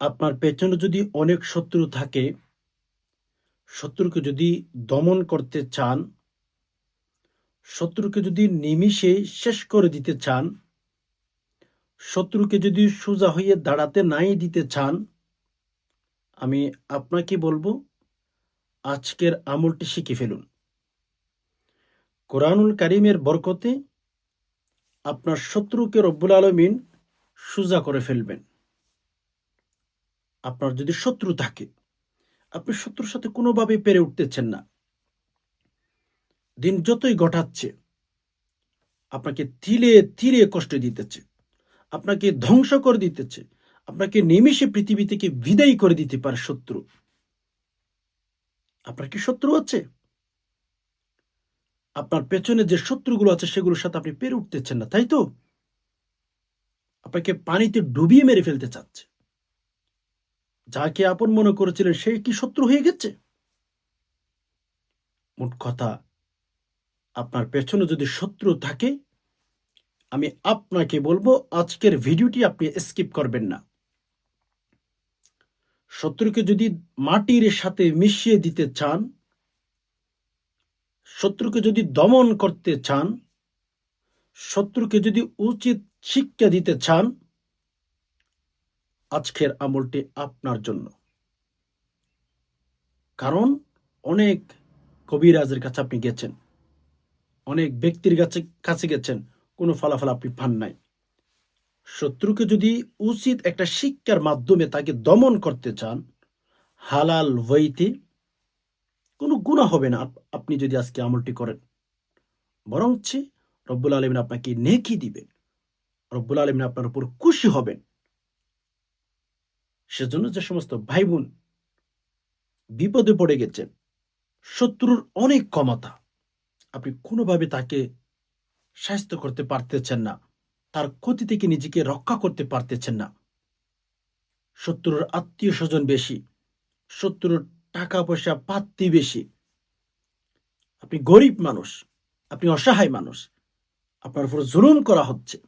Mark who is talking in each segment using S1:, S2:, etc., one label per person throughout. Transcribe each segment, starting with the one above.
S1: আপনার পেছনে যদি অনেক শত্রু থাকে, শত্রুকে যদি দমন করতে চান, শত্রুকে যদি নিমিষে শেষ করে দিতে চান, শত্রুকে যদি সোজা হয়ে দাঁড়াতে নাই দিতে চান, আমি আপনাকে বলব, আজকের আমলটি শিখে ফেলুন। কোরআনুল কারিমের বরকতে আপনার শত্রুকে রব্বুল আলমিন সোজা করে ফেলবেন। আপনার যদি শত্রু থাকে, আপনি শত্রুর সাথে কোনোভাবে পেরে উঠতেছেন না। দিন যতই ঘটাচ্ছে, আপনাকে তিলে তিলে কষ্ট দিতেছে, আপনাকে ধ্বংস করে দিতেছে, আপনাকে নিমিষে পৃথিবী থেকে বিদায় করে দিতে পারে শত্রু। আপনার কি শত্রু আছে? আপনার পেছনে যে শত্রুগুলো আছে, সেগুলোর সাথে আপনি পেরে উঠতেছেন না, তাই তো? আপনাকে পানিতে ডুবিয়ে মেরে ফেলতে চাচ্ছে। যাকে আপন মনে করেছিলেন, সে কি শত্রু হয়ে গেছে? মোট কথা, আপনার পেছনে যদি শত্রু থাকে, আমি আপনাকে বলব, আজকের ভিডিওটি আপনি স্কিপ করবেন না। শত্রুকে যদি মাটির সাথে মিশিয়ে দিতে চান, শত্রুকে যদি দমন করতে চান, শত্রুকে যদি উচিত শিক্ষা দিতে চান আজকের আমলটি আপনার জন্য। কারণ অনেক কবিরাজের কাছে আপনি গেছেন, অনেক ব্যক্তির কাছে কাছে গেছেন, কোনো ফলাফল আপনি পান নাই। শত্রুকে যদি উচিত একটা শিক্ষার মাধ্যমে তাকে দমন করতে চান, হালাল বইতে কোনো গুণা হবে না আপ- আপনি যদি আজকে আমলটি করেন। বরঞ্চ রব্বুল আলমিন আপনাকে নেকি দিবেন। রব্বুল আলমিন আপনার উপর খুশি হবেন। সেজন্য যে সমস্ত ভাই বোন বিপদে পড়ে গেছেন, শত্রুর অনেক ক্ষমতা, আপনি কোনোভাবে তাকে স্বাস্থ্য করতে পারতেছেন না, তার ক্ষতি থেকে নিজেকে রক্ষা করতে পারতেছেন না। শত্রুর আত্মীয় স্বজন বেশি, শত্রুর টাকা পয়সা পাত্তি বেশি। আপনি গরিব মানুষ, আপনি অসহায় মানুষ, আপনার উপর জুলুম করা হচ্ছে।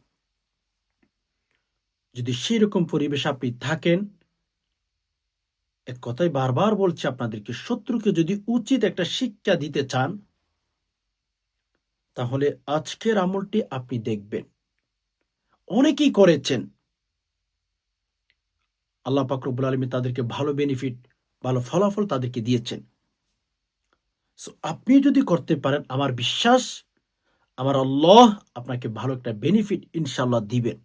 S1: যদি সেরকম পরিবেশ আপনি থাকেন এক কথাই বারবার বলছি আপনাদেরকে, শত্রুকে যদি উচিত একটা শিক্ষা দিতে চান, তাহলে আজকের আমলটি আপনি দেখবেন। অনেকেই করেছেন। আল্লাহ পাকরবুল আলমী তাদেরকে ভালো বেনিফিট ভালো ফলাফল তাদেরকে দিয়েছেন। সো আপনি যদি করতে পারেন, আমার বিশ্বাস, আমার আল্লাহ আপনাকে ভালো একটা বেনিফিট ইনশাল্লাহ দিবেন।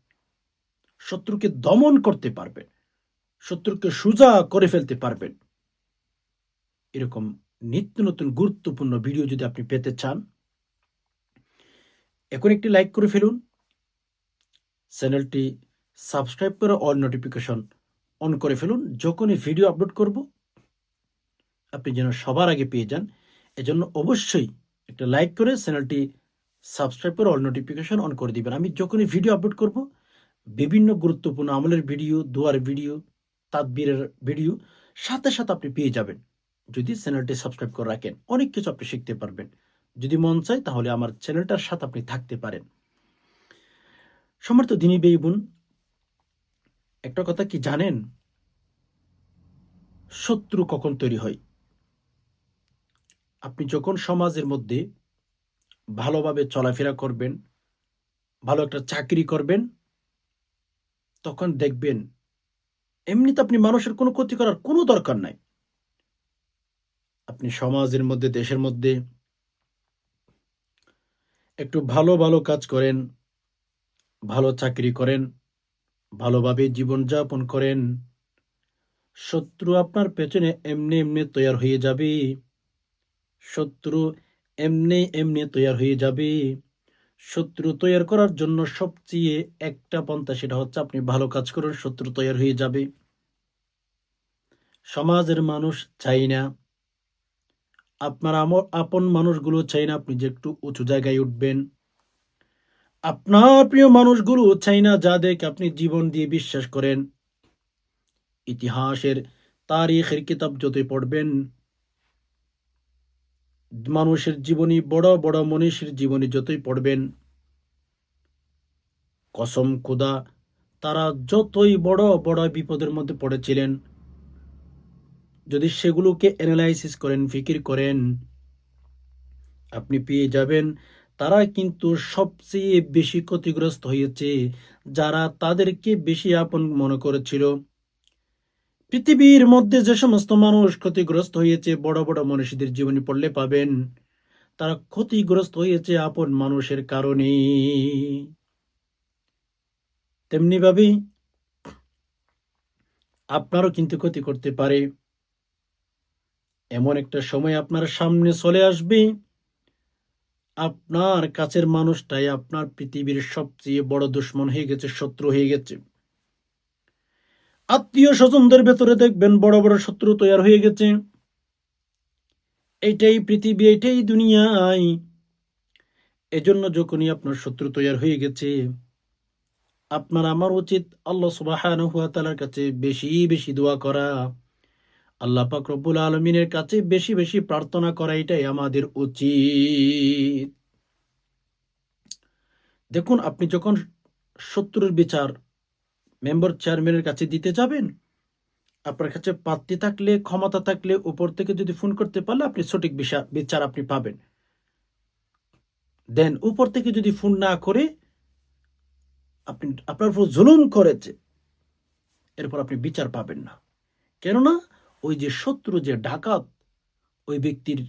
S1: শত্রুকে দমন করতে পারবেন। শত্রুকে সোজা করে ফেলতে পারবেন। এরকম নিত্য নতুন গুরুত্বপূর্ণ ভিডিও যদি আপনি পেতে চান, এখন একটি লাইক করে ফেলুন। চ্যানেলটি সাবস্ক্রাইব করে অল নোটিফিকেশন অন করে ফেলুন। যখনই ভিডিও আপলোড করব, আপনি যেন সবার আগে পেয়ে যান। এজন্য অবশ্যই একটা লাইক করে চ্যানেলটি সাবস্ক্রাইব করে অল নোটিফিকেশন অন করে দিবেন। আমি যখনই ভিডিও আপলোড করব, বিভিন্ন গুরুত্বপূর্ণ আমলের ভিডিও দোয়ার ভিডিও তাদবীরের ভিডিও সাথে সাথে আপনি পেয়ে যাবেন। যদি চ্যানেলটি সাবস্ক্রাইব করে রাখেন, অনেক কিছু আপনি শিখতে পারবেন। যদি মন চায়, তাহলে আমার চ্যানেলটার সাথে আপনি থাকতে পারেন। সমর্থ দিনী বেই বোন, একটা কথা কি জানেন? শত্রু কখন তৈরি হয়? আপনি যখন সমাজের মধ্যে ভালোভাবে চলাফেরা করবেন, ভালো একটা চাকরি করবেন, তখন দেখবেন এমনিতে আপনি মানুষের কোনো ক্ষতি করার কোনো দরকার নাই। আপনি সমাজের মধ্যে, দেশের মধ্যে একটু ভালো ভালো কাজ করেন, ভালো চাকরি করেন, ভালোভাবে জীবনযাপন করেন, শত্রু আপনার পেছনে এমনি এমনি তৈয়ার হয়ে যাবে, শত্রু এমনি এমনি তৈয়ার হয়ে যাবে। শত্রু তৈয়ার করার জন্য সবচেয়ে একটা পন্থা সেটা হচ্ছে আপনি ভালো কাজ করুন, শত্রু তৈয়ার হয়ে যাবে। সমাজের মানুষ চাই না। আপনার আপন মানুষগুলো চাই না আপনি যে একটু উঁচু জায়গায় উঠবেন। আপনার প্রিয় মানুষগুলো চাই না যাদেরকে আপনি জীবন দিয়ে বিশ্বাস করেন। ইতিহাসের, তারিখের কিতাব যতই পড়বেন মানুষের জীবনী, বড় বড় মনীষীর জীবনী যতই পড়বেন, কসম খুদা, তারা যতই বড় বড় বিপদের মধ্যে পড়েছিলেন, যদি সেগুলোকে অ্যানালাইসিস করেন, ফিকির করেন, আপনি পেয়ে যাবেন, তারা কিন্তু সবচেয়ে বেশি ক্ষতিগ্রস্ত হয়েছে, যারা তাদেরকে বেশি আপন মনে করেছিল। পৃথিবীর মধ্যে যে সমস্ত মানুষ ক্ষতিগ্রস্ত হয়েছে, বড় বড় মনীষীদের জীবনী পড়লে পাবেন। তারা ক্ষতিগ্রস্ত হয়েছে আপন মানুষের কারণে। তেমনিভাবেই আপনারও কিন্তু ক্ষতি করতে পারে। এমন একটা সময় আপনার সামনে চলে আসবে। আপনার কাছের মানুষটাই আপনার পৃথিবীর সবচেয়ে বড় দুশ্মন হয়ে গেছে, শত্রু হয়ে গেছে। আত্মীয় স্বজনদের ভেতরে দেখবেন বড় বড় শত্রু তৈরি হয়ে গেছে। এটাই পৃথিবী এটাই দুনিয়ায়। এজন্য যখনই আপনার শত্রু তৈরি হয়ে গেছে, আপনার আমার উচিত আল্লাহ সুবহানাহু ওয়া তাআলার কাছে বেশি বেশি দোয়া করা। আল্লাহ পাক রব্বুল আলমিনের কাছে বেশি বেশি প্রার্থনা করা এটাই আমাদের উচিত। দেখুন, আপনি যখন শত্রুর বিচার মেম্বার চেয়ারম্যানের কাছে দিতে যাবেন? আপনার কাছে পাত্তি থাকলে, ক্ষমতা থাকলে, উপর থেকে যদি ফোন করতে পারলে আপনি সঠিক বিচার বিচার আপনি পাবেন। দেন উপর থেকে যদি ফোন না করে, আপনি আপনার উপর জুলুম করেছে, এরপর আপনি বিচার পাবেন না। কেননা, ওই যে শত্রু যে ডাকাত, ওই ব্যক্তির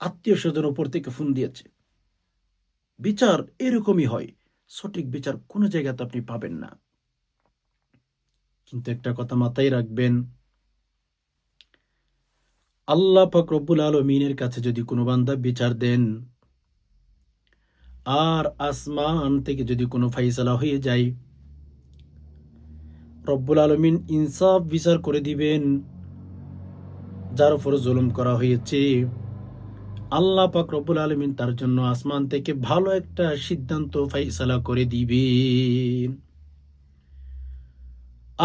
S1: আত্মীয় স্বজন উপর থেকে ফোন দিয়েছে। বিচার এরকমই হয়। সঠিক বিচার কোনো জায়গাতে আপনি পাবেন না। কিন্তু একটা কথা মাথায় রাখবেন, আল্লাহ পাক রব্বুল আলমিনের কাছে যদি কোনো বান্দা বিচার দেন, আর আসমান থেকে যদি কোনো ফাইসালা হয়ে যায়, রব্বুল আলমিন ইনসাফ বিচার করে দিবেন, যার উপর জুলুম করা হয়েছে। আল্লাহ পাক রব্বুল আলমিন তার জন্য আসমান থেকে ভালো একটা সিদ্ধান্ত ফাইসালা করে দিবেন।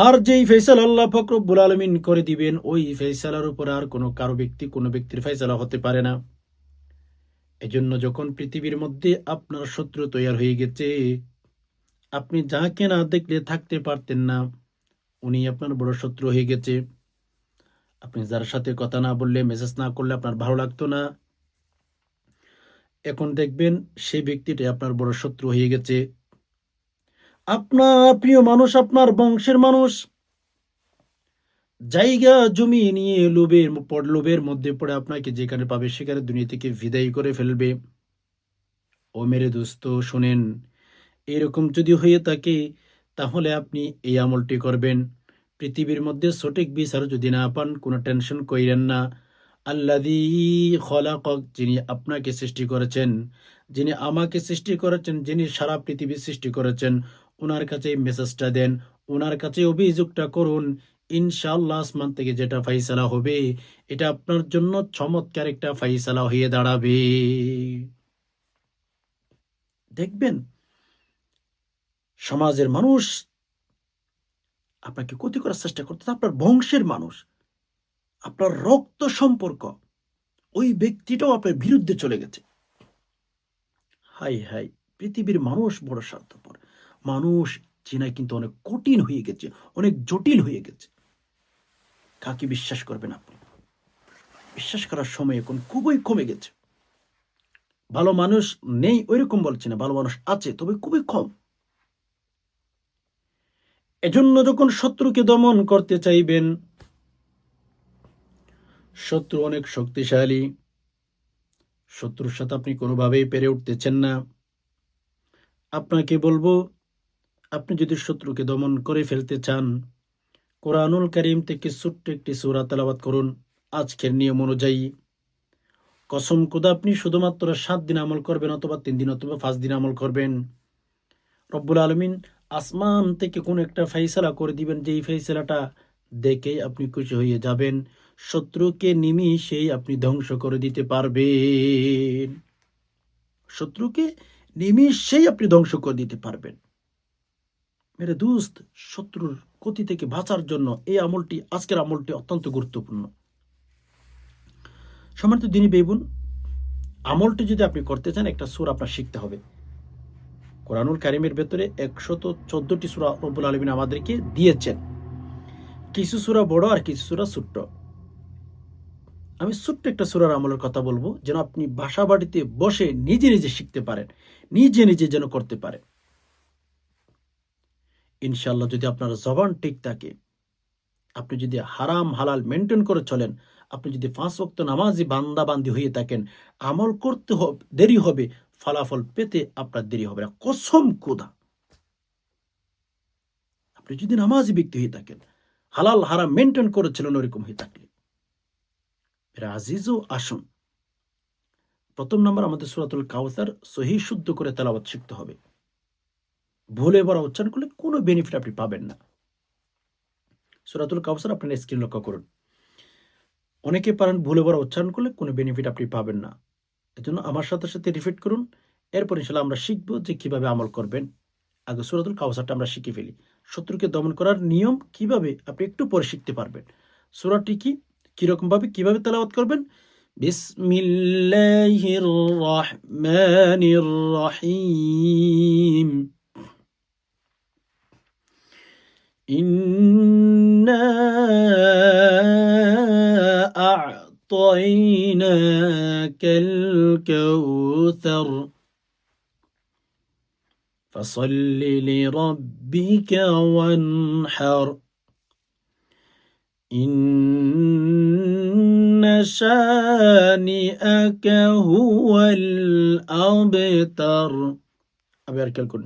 S1: আর যেই ফেসাল আল্লাহ পাক রব্বুল আলমিন করে দিবেন, ওই ফেসালার উপর আর কোনো কারও ব্যক্তি, কোনো ব্যক্তির ফেসালা হতে পারে না। এজন্য যখন পৃথিবীর মধ্যে আপনার শত্রু তৈরি হয়ে গেছে, আপনি যাকে না দেখলে থাকতে পারতেন না, উনি আপনার বড় শত্রু হয়ে গেছে। আপনি যার সাথে কথা না বললে, মেসেজ না করলে আপনার ভালো লাগতো না। এখন দেখবেন সেই ব্যক্তিটাই আপনার বড় শত্রু হয়ে গেছে। আপনার প্রিয় মানুষ আপনার বংশের মানুষ। জায়গা জমি নিয়ে লোভের লোভের মধ্যে পড়ে আপনাকে যেখানে পাবে সেখানে দুনিয়া থেকে বিদায় করে ফেলবে। ও মেরে দোস্ত, শোনেন, এরকম যদি হয়ে থাকে, তাহলে আপনি এই আমলটি করবেন। পৃথিবীর মধ্যে সঠিক বিচার যদি না পান, কোনো টেনশন কইরেন না। আল্লাদি খলাকক যিনি আপনাকে সৃষ্টি করেছেন, যিনি আমাকে সৃষ্টি করেছেন, যিনি সারা পৃথিবী সৃষ্টি করেছেন ওনার কাছে মেসেজটা দেন। ওনার কাছে অভিযোগটা করুন, ইনশাআল্লাহ আসমান থেকে যেটা ফাইসালা হবে, এটা আপনার জন্য চমৎকার একটা ফাইসালা হয়ে দাঁড়াবে। দেখবেন, সমাজের মানুষ আপনাকে ক্ষতি করার চেষ্টা করতে আপনার বংশের মানুষ, আপনার রক্ত সম্পর্ক, ওই ব্যক্তিটাও আপনার বিরুদ্ধে চলে গেছে। হাই হাই পৃথিবীর মানুষ বড় স্বার্থপর। মানুষ চেনা কিন্তু অনেক কঠিন হয়ে গেছে, অনেক জটিল হয়ে গেছে। কাকে বিশ্বাস করবেন আপনি? বিশ্বাস করার সময় এখন খুবই কমে গেছে। ভালো মানুষ নেই ওইরকম বলছে না, ভালো মানুষ আছে, তবে খুবই কম। এজন্য যখন শত্রুকে দমন করতে চাইবেন, শত্রু অনেক শক্তিশালী। শত্রুর সাথে আপনি কোনোভাবেই পেরে উঠতেছেন না। আপনাকে বলব আপনি যদি শত্রুকে দমন করে ফেলতে চান, কোরআনুল করিম থেকে ছোট্ট একটি সূরা তেলাওয়াত করুন আজকের নিয়ম অনুযায়ী। কসম কোদা আপনি শুধুমাত্র সাত দিন আমল করবেন অথবা তিন দিন অথবা পাঁচ দিন আমল করবেন। রব্বুল আলমিন আসমান থেকে কোন একটা ফাইসালা করে দিবেন, যেই ফাইসালাটা দেখেই আপনি খুশি হয়ে যাবেন। শত্রুকে নিমিষেই আপনি ধ্বংস করে দিতে পারবেন। শত্রুকে নিমিষেই আপনি ধ্বংস করে দিতে পারবেন। মেরে দুস্ত শত্রুর ক্ষতি থেকে বাঁচার জন্য এই আমলটি, আজকের আমলটি অত্যন্ত গুরুত্বপূর্ণ। সম্মানিত দিনী বেবুন আমলটি যদি আপনি করতে চান, একটা সুর আপনার শিখতে হবে। কোরআনুল কারিমের ভেতরে একশত চোদ্দটি সুরা রব্বুল আলমিন আমাদেরকে দিয়েছেন। কিছু সুরা বড় আর কিছু সুরা ছোট্ট। আমি ছোট্ট একটা সুরার আমলের কথা বলব, যেন আপনি বাসা বাড়িতে বসে নিজে নিজে শিখতে পারেন, নিজে নিজে যেন করতে পারেন। ইনশাল্লাহ যদি আপনার জবান ঠিক থাকে, আপনি যদি হারাম হালাল মেনটেন করে চলেন, আপনি যদি পাঁচ ওয়াক্ত নামাজি বান্দা বান্দি হয়ে থাকেন, আমল করতে দেরি হবে, ফলাফল পেতে আপনার দেরি হবে না। কসম কোদা আপনি যদি নামাজি ব্যক্তি হয়ে থাকেন, হালাল হারাম মেনটেন করেছিলেন ওরকম হয়ে থাকলে। এরা আসুন। প্রথম নম্বর আমাদের সুরাতুল কাউসার সহি শুদ্ধ করে তেলাওয়াত শিখতে হবে। ভুলে বড় উচ্চারণ করলে কোনো বেনিফিট আপনি পাবেন না। সুরাতুল কাউসার আপনার স্ক্রিন লক্ষ্য করুন। অনেকে পারেন ভুলে বড় উচ্চারণ করলে কোনো বেনিফিট আপনি পাবেন না। এজন্য আমার সাথে সাথে রিপিট করুন। এরপর ইনশাল্লাহ আমরা শিখব যে কীভাবে আমল করবেন। আগে সুরাতুল কাউসারটা আমরা শিখে ফেলি। শত্রুকে দমন করার নিয়ম কীভাবে আপনি একটু পরে শিখতে পারবেন? সুরাটি কি? কীরকম ভাবে কীভাবে তেলাওয়াত করবেন? বিসমিল্লাহির রহমানির রহিম। إنا أعطيناك الكوثر فصل لربك وانحر إن شانئك هو الأبتر أبي أركل كل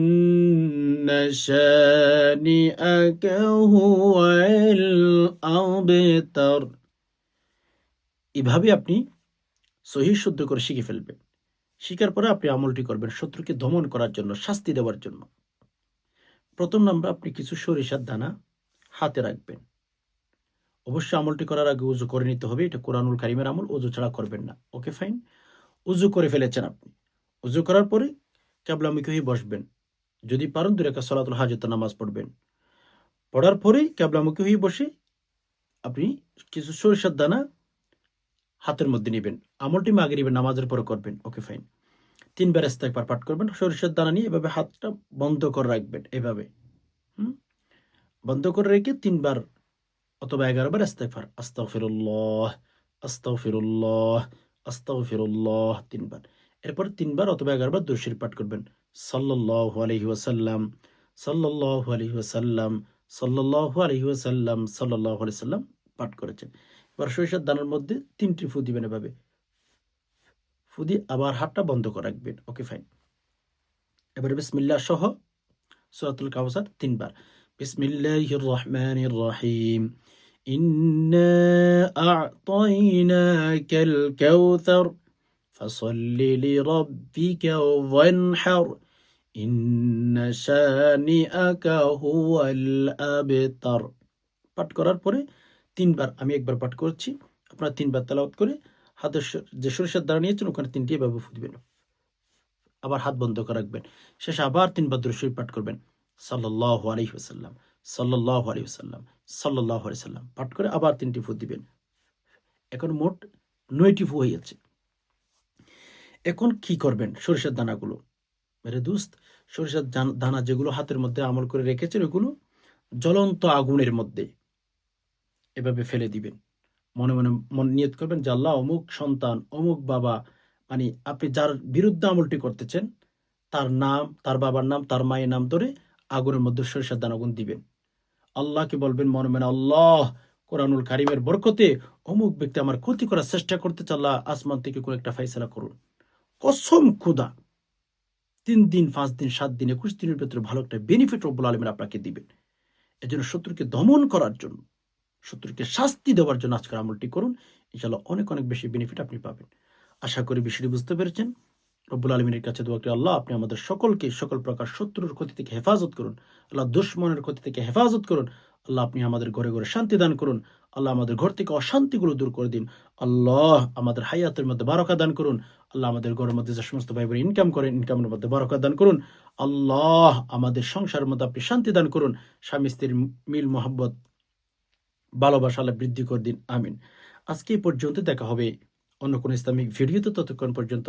S1: شانئك هو الأبتر এভাবে আপনি সহি শুদ্ধ করে শিখে ফেলবেন শিখার পরে আপনি আমলটি করবেন শত্রুকে দমন করার জন্য শাস্তি দেওয়ার জন্য প্রথম নাম্বার আপনি কিছু সরিষার দানা হাতে রাখবেন অবশ্যই আমলটি করার আগে উজু করে নিতে হবে এটা কোরআনুল কারিমের আমল উজু ছাড়া করবেন না ওকে ফাইন উজু করে ফেলেছেন আপনি উজু করার পরে ক্যাবলামুখী হয়ে বসবেন যদি পারেন দু রেখা সলাতুল হাজত নামাজ পড়বেন। পড়ার পরেই ক্যাবলামুখী হয়ে বসে আপনি কিছু সরিষার দানা হাতের মধ্যে নেবেন। আমলটি মাগে নেবেন নামাজের পরে করবেন। Okay, fine. তিনবার একবার পাঠ করবেন। সরিষার দানা নিয়ে এভাবে হাতটা বন্ধ করে রাখবেন এভাবে। হুম? বন্ধ করে রেখে তিনবার অথবা এগারোবার ইস্তেগফার। আস্তাগফিরুল্লাহ আস্তাগফিরুল্লাহ আস্তাগফিরুল্লাহ তিনবার। এরপর তিনবার অথবা এগারোবার দুশির পাঠ করবেন। সাল্লাল্লাহু আলাইহি ওয়াসাল্লাম সাল্লাল্লাহু আলাইহি ওয়াসাল্লাম সাল্লাল্লাহু আলাইহি ওয়াসাল্লাম সাল্লাল্লাহু আলাইহি সাল্লাম পাঠ করেছেন এবার সরিষার দানার মধ্যে তিনটি ফু দিবেন এভাবে ফু দিয়ে আবার হাতটা বন্ধ করে রাখবেন ওকে ফাইন এবারে বিসমিল্লাহ সহ সূরাতুল কাউসার তিনবার বিসমিল্লাহির রহমানির রহিম إنا أعطيناك الكوثر فصل لربك وانحر إن شانئك هو الأبتر পাঠ করার পরে তিনবার আমি একবার পাঠ করছি আপনারা তিনবার তেলাওয়াত করে হাতের স- যে সরিষার দ্বারা নিয়েছেন ওখানে তিনটি এভাবে ফুটবেন আবার হাত বন্ধ করে রাখবেন শেষে আবার তিনবার দুরুশরীফ পাঠ করবেন সাল্লাল্লাহু আলাইহি ওয়াসাল্লাম সাল্লাল্লাহু আলাইহি ওয়াসাল্লাম সাল্লাল্লাহু আলাইহি সাল্লাম পাঠ করে আবার তিনটি ফুট দিবেন এখন মোট নয়টি ফু হয়ে যাচ্ছে এখন কি করবেন? সরিষার দানাগুলো। মেরে দুস্ত, সরিষার দান- যেগুলো হাতের মধ্যে আমল করে রেখেছেন, ওগুলো জ্বলন্ত আগুনের মধ্যে এভাবে ফেলে দিবেন। মনে মনে মন নিয়ত করবেন যে আল্লাহ অমুক সন্তান, অমুক বাবা মানে আপনি যার বিরুদ্ধে আমলটি করতেছেন, তার নাম, তার বাবার নাম, তার মায়ের নাম ধরে আগুনের মধ্যে সরিষার দানাগুন দিবেন। আল্লাহকে বলবেন, মনে মনে আল্লাহ কোরআনুল কারিমের বরকতে অমুক ব্যক্তি আমার ক্ষতি করার চেষ্টা করতে আল্লাহ আসমান থেকে কোনো একটা ফাইসলা করুন। কসম খুদা তিন দিন, পাঁচ দিন, সাত দিন, একুশ দিনের ভেতরে ভালো একটা বেনিফিট রব্বুল আলমের আপনাকে দিবেন। এজন্য শত্রুকে দমন করার জন্য, শত্রুকে শাস্তি দেওয়ার জন্য আজকের আমলটি করুন। ইনশাল্লাহ অনেক অনেক বেশি বেনিফিট আপনি পাবেন। আশা করি বিষয়টি বুঝতে পেরেছেন। রব্বুল আলমিনের কাছে দোয়া করি, আল্লাহ আপনি আমাদের সকলকে সকল প্রকার শত্রুর ক্ষতি থেকে হেফাজত করুন। আল্লাহ দুশ্মনের ক্ষতি থেকে হেফাজত করুন। আল্লাহ আপনি আমাদের ঘরে ঘরে শান্তি দান করুন। আল্লাহ আমাদের ঘর থেকে অশান্তিগুলো দূর করে দিন। আল্লাহ আমাদের হায়াতের মধ্যে বারকা দান করুন। আল্লাহ আমাদের ঘরের মধ্যে যে সমস্ত ভাই ইনকাম করেন ইনকামের মধ্যে বারকা দান করুন। আল্লাহ আমাদের সংসারের মধ্যে আপনি শান্তি দান করুন। স্বামী স্ত্রীর মিল মোহাম্মত ভালোবাসা আল্লাহ বৃদ্ধি করে দিন। আমিন। আজকে এই পর্যন্ত দেখা হবে। অন্য কোনো ইসলামিক ভিডিওতে ততক্ষণ পর্যন্ত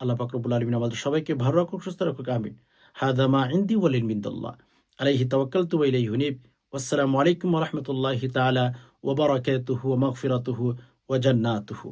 S1: আল্লাহ পাকরবুল আলমিন আমাদের সবাইকে ভালো রাখুক, সুস্থ রাখুক। আমিন। হাদামা ইন্দি ওয়ালিন বিন্দুল্লাহ আলাইহি তওয়াক্কালতু তুবাইলাই ইলাইহি হুনিব। আসসালামু আলাইকুম ওয়া রাহমাতুল্লাহি তাআলা وبركاته ومغفرته وجناته.